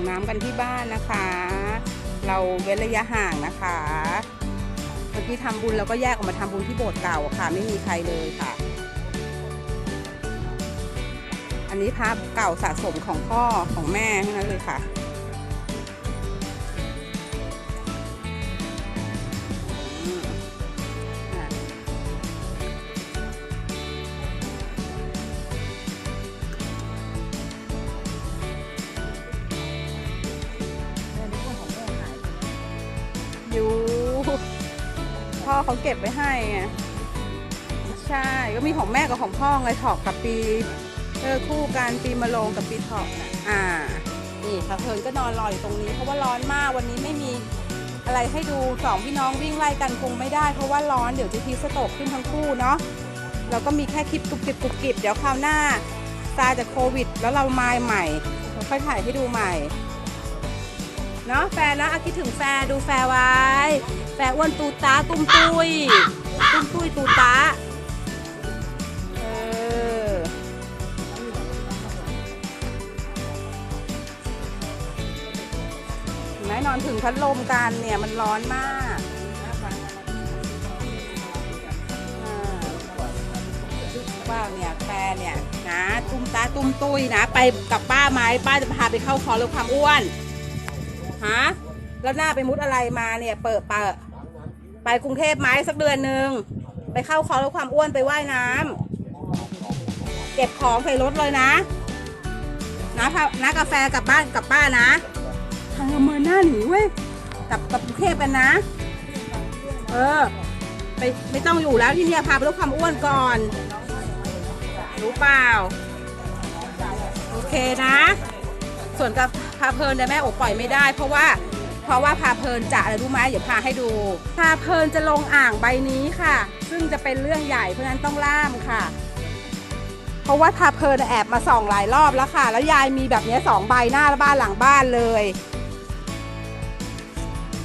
งน้ำกันที่บ้านนะคะ เราเว้นระยะห่างนะคะเมื่อกี้ทำบุญเราก็แยกออกมาทำบุญที่โบสถ์เก่าค่ะ ไม่มีใครเลยค่ะ อันนี้ภาพเก่าสะสมของพ่อของแม่ทั้งนั้นเลยค่ะ เขาเก็บไว้ให้ไงใช่ก็มีของแม่กับของพ่อไงถอกกับปีเออคู่กันปีมะโรงกับปีถอกนะอ่านี่ค่ะเพลินก็นอนรออยู่ตรงนี้ เพราะว่าร้อนมากวันนี้ไม่มีอะไรให้ดูสองพี่น้องวิ่งไล่กันคงไม่ได้ เพราะว่าร้อนเดี๋ยวจะทีสโตกขึ้นทั้งคู่เนาะเราก็มีแค่คลิปกรุบกริบกรุบกริบเดี๋ยวคราวหน้าตาจากโควิด แล้วเรามาใหม่เราค่อยถ่ายให้ดูใหม่ เนาะแฟนนะอาคิดถึงแฟนดูแฟไว้ แฟอ้วนตูตาตุ้มตุยตุ้มตุยตูตาเออเห็นนอนถึงพัดลมกันเนี่ยมันร้อนมากว่าเนี่ยแฟนเนี่ยนะตุ้มตาตุ้มตุ้ยนะ ไปกับป้าไหมป้าจะพาไปเข้าคอร์สลดความอ้วน ฮะแล้วหน้าไปมุดอะไรมาเนี่ย เปิดเปิดไปกรุงเทพไหมสักเดือนหนึ่งไปเข้าคอร์สความอ้วนไปว่ายน้ำเก็บของใส่รถเลยนะนะพานะกาแฟกลับบ้านกลับบ้านนะทางอำเภอหน้าหนีเว้ยกลับกลับกรุงเทพกันนะ เออไปไม่ต้องอยู่แล้วที่เนี่ยพาไปลดความอ้วนก่อน รู้เปล่า โอเคนะ ส่วนกับพาเพลินเนี่ยแม่อกปล่อยไม่ได้ เพราะว่าเพราะว่าพาเพลินจะอะไรรู้ไหมเดี๋ยวพาให้ดูพาเพลินจะลงอ่างใบนี้ค่ะ ซึ่งจะเป็นเรื่องใหญ่เพราะฉะนั้นต้องล่ามค่ะ เพราะว่าพาเพลินแอบมาส่องหลายรอบแล้วค่ะ แล้วยายมีแบบนี้สองใบหน้าบ้านหลังบ้านเลย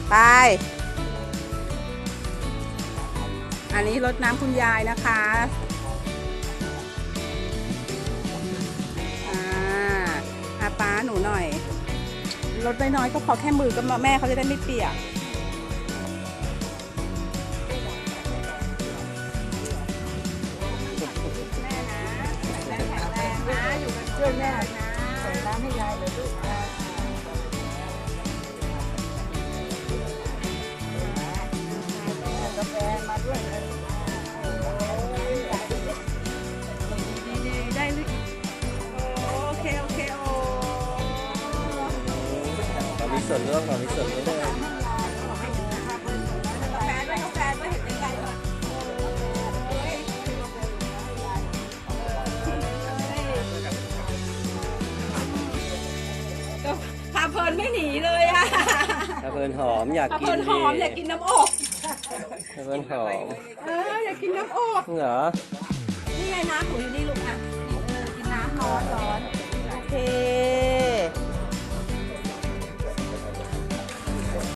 ไปอันนี้รดน้ำคุณยายนะคะ หนูหน่อยลดน้อยๆก็พอแค่มือก็มาแม่เขาจะได้ไม่เปียกแม่นะแม่แข็งแรงนะอยู่กันช่วยแม่นะส่งน้ำให้ยายเลยลูก มีส่วนร่วมเรามีส่วนร่วมด้วยกาแฟด้วยกาแฟด้วยเห็นไกลๆหน่อยโอ้ยก็พาเพลินไม่หนีเลยอะถ้าเพลินหอมอยากพากิเพลินนหอมอยากกินน้ำอบถ้าเพลินหอมเอออยากกินน้ำอบ เหรอ นี่ไงน้ำหนูอยู่นี่ลูก